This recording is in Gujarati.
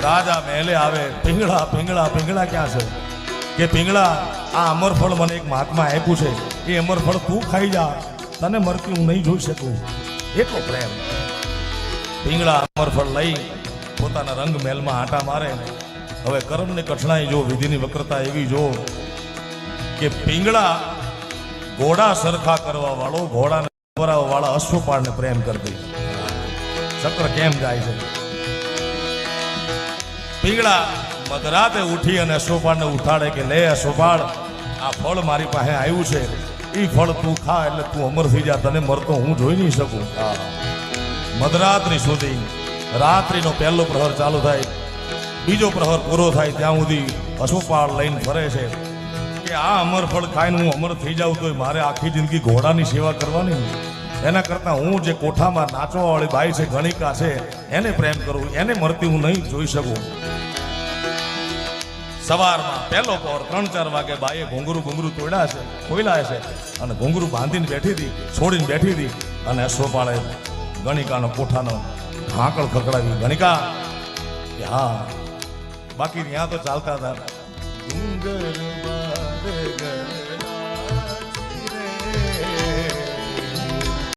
રાજા મહેલે આવે, પીંગળા પીંગળા પીંગળા ક્યાં છે? કે, પીંગળા, આ અમરફળ મને એક મહાત્મા આપ્યું છે. એ અમરફળ તું ખાઈ જા. તને મરતી હું નહીં જોઈ શકું. એટલો પ્રેમ. પીંગળા અમરફળ લઈ પોતાના રંગ મહેલમાં આંટા મારે. હવે કર્મની કઠણાઈ જો, વિધિની વક્રતા એવી જો કે પીંગળા ઘોડા સરખા કરવા વાળો, ઘોડાને વાળા અશ્વપાળને પ્રેમ કરતી ચક્ર કેમ જાય છે? પિંગળા મધરાતે ઉઠી અને અશ્વપાળને ઉઠાડે કે, લે અશોપાળ આ ફળ મારી પાસે આવ્યું છે. એ ફળ તું ખા એટલે તું અમર થઈ જા. તને મરતો હું જોઈ નહીં શકું. મધરાત્રિ સુધી રાત્રિનો પહેલો પ્રહર ચાલુ થાય. બીજો પ્રહર પૂરો થાય ત્યાં સુધી અશોપાળ લઈને ફરે છે. કે આ અમર ફળ ખાઈને હું અમર થઈ જાઉં તો મારે આખી જિંદગી ઘોડાની સેવા કરવાની. એના કરતાં હું જે કોઠામાં નાચવા વાળી બાઈ છે, ગણિકા છે, એને પ્રેમ કરું, એને મરતી હું નહીં જોઈ શકું. સવારમાં પહેલો પોર ત્રણ ચાર વાગે બાઈએ ઘૂંઘરું ઘૂંઘરું તોડ્યા છે કોયલા છે અને ઘૂંઘરું બાંધીને બેઠી હતી, છોડીને બેઠી હતી અને અશ્વપાળે ગણિકાનો કોઠાનો હાંકળ ખકડાવી ગણિકા હા, બાકી ત્યાં તો ચાલતા હતા.